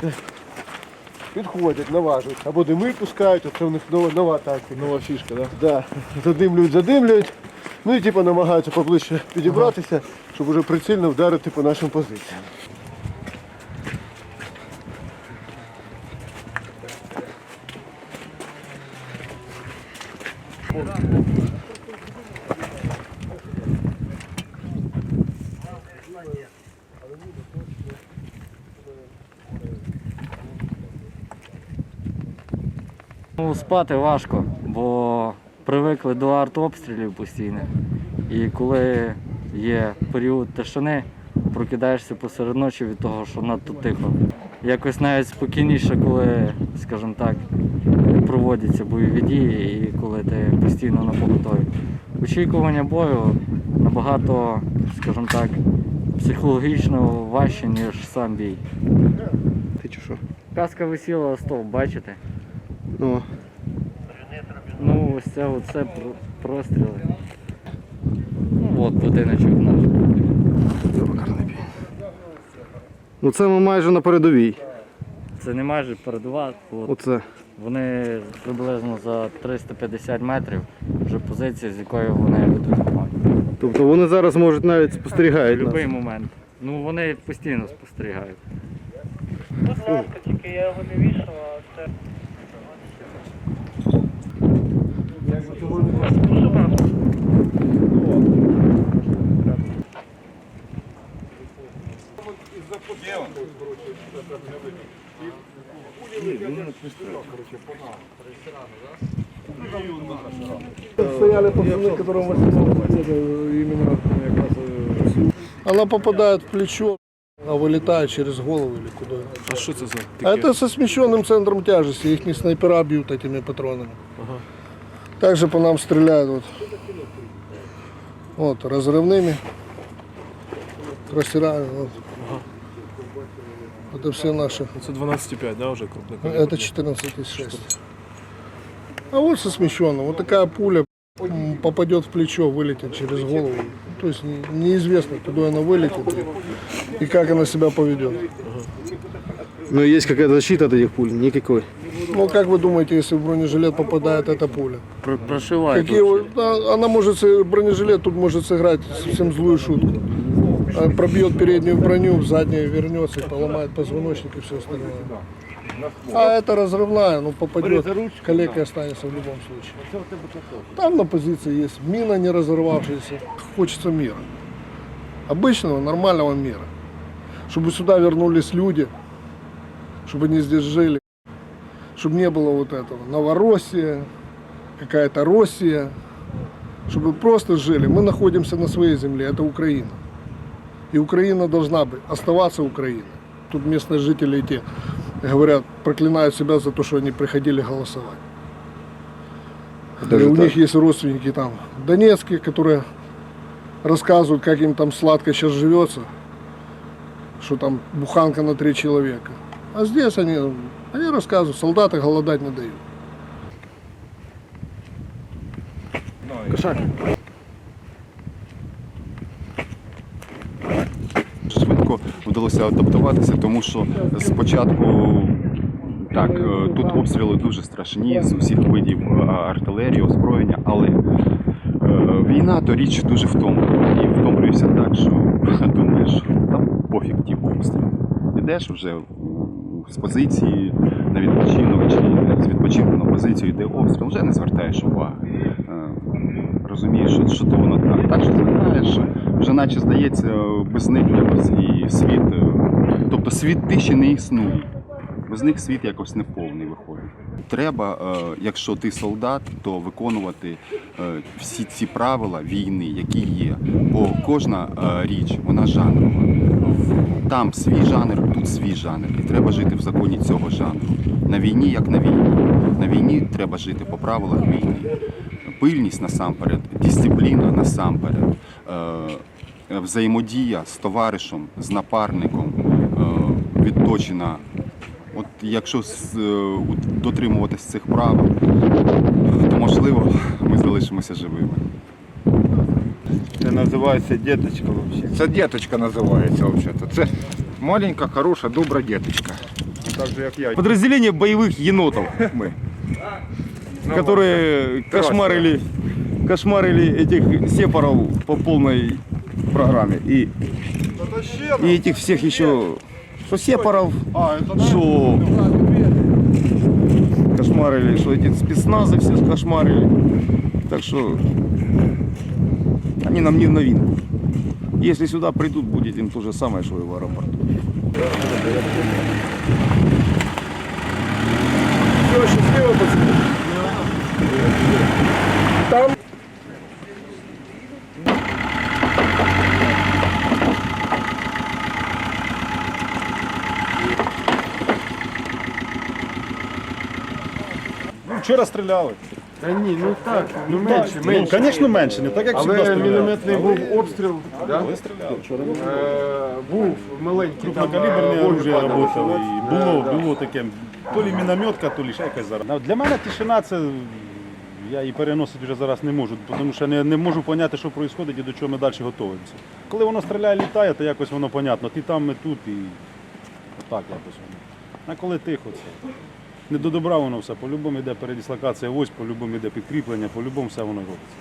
对。Підходять, наважують. Або дими пускають, оце у них нова, нова тактика. Нова фішка, да? Да. Задимлюють, задимлюють. Ну і типу намагаються поближче підібратися, щоб уже прицільно вдарити по нашим позиціям. Ну, спати важко, бо привикли до артобстрілів постійно. І коли є період тишини, прокидаєшся посеред ночі від того, що надто тихо. Якось навіть спокійніше, коли, скажімо так, проводяться бойові дії і коли ти постійно на поготові. Очікування бою набагато, скажімо так, психологічно важче, ніж сам бій. Ти чи що? Каска висіла стовп, бачите? Ну, Ну, ось це оце простріли. Ну, от будиночок наш. ну це ми майже на передовій. Це не майже передова. От Оце. вони приблизно за 350 метрів вже позиція, з якої вони ведуть вогонь. Тобто вони зараз можуть навіть спостерігають будь-який момент. Ну вони постійно спостерігають. Будь ласка, тільки я його не вішав, а це. Стояли пацаны, которым именно Она попадает в плечо, а вылетает через голову или куда. А що це за А это со смещенным центром тяжести. Их снайпера бьют этими патронами. Также по нам стреляют вот, вот разрывными. Красерами. Вот. Это все наши. Це 12,5, да, вже крупно. Это 14,6. А вот со смещенным. Вот такая пуля попадет в плечо, вылетит через голову. То есть не- неизвестно, куда она вылетит и, и как она себя поведет. Ну є якась защита від цих пуль? Никакой. Ну, как вы думаете, если в бронежилет попадает эта пуля? Про- Прошивають. Какие, вообще. да, она может, бронежилет тут может сыграть совсем злую шутку. А Пробьет переднюю броню, в заднюю вернется, поломает позвоночник и все остальное. А это разрывная, ну попадет, калекой останется в любом случае. Там на позиции есть мина не разорвавшаяся. Хочется мира. Обычного, нормального мира. Чтобы сюда вернулись люди, чтобы они здесь жили, чтобы не было вот этого Новороссия, какая-то Россия, чтобы просто жили. Мы находимся на своей земле, это Украина. И Украина должна быть, оставаться Украиной. Тут местные жители эти говорят, проклинают себя за то, что они приходили голосовать. Даже И у так? них есть родственники там в Донецке, которые рассказывают, как им там сладко сейчас живется, что там буханка на три человека. А здесь они, они рассказывают, солдаты голодать не дают. Кошак. швидко вдалося адаптуватися, тому що спочатку так, е, тут обстріли дуже страшні з усіх видів е, артилерії, озброєння, але е, війна то річ дуже втомлена. І втомлюєшся так, що думаєш, там пофіг ті обстріли. Ідеш вже з позиції на відпочинок чи з відпочинку на позицію йде обстріл, вже не звертаєш уваги. Е, Розумієш, що, що то воно так. Так що звертаєш, вже наче здається, без них якось і світ. е, Тобто світ тиші не існує. Без них світ якось неповний виходить. Треба, е, якщо ти солдат, то виконувати всі ці правила війни, які є. Бо кожна річ, вона жанрова. Там свій жанр, тут свій жанр. І треба жити в законі цього жанру. На війні, як на війні. На війні треба жити по правилах війни. Пильність насамперед, дисципліна насамперед, е, взаємодія з товаришем, з напарником е, відточена. От якщо е, дотримуватись цих правил, то можливо ми залишимося живими. Це називається діточка взагалі. Це діточка називається взагалі. Це маленька, хороша, добра діточка. так же, як я. Подразделение боевых енотов мы, которые кошмарили, кошмарили этих сепаров по полной программе. И, и этих всех еще, что сепаров, что кошмарили, что эти спецназы все кошмарили. Так что они нам не в новинку. Если сюда придут, будет им то же самое, что и в аэропорту. Все, счастливо, пацаны. Там Вчора стріляли. Та ні, ну так, ну Так, менше, ну, менше. звісно, менше, не так, як завжди Але мінометний був обстріл, да? Стріляли? Е, був маленький там Крупнокаліберне е, оружие випадок. працювало і було, було таке, то лі мінометка, то лі ще якась зараз. Для мене тишина це, я її переносити вже зараз не можу, тому що не, не можу зрозуміти, що відбувається і до чого ми далі готуємося. Коли воно стріляє, літає, то якось воно понятно. Ти там, ми тут і отак якось воно. А коли тихо, це не до добра воно все. По-любому йде передислокація ось, по-любому йде підкріплення, по-любому все воно робиться.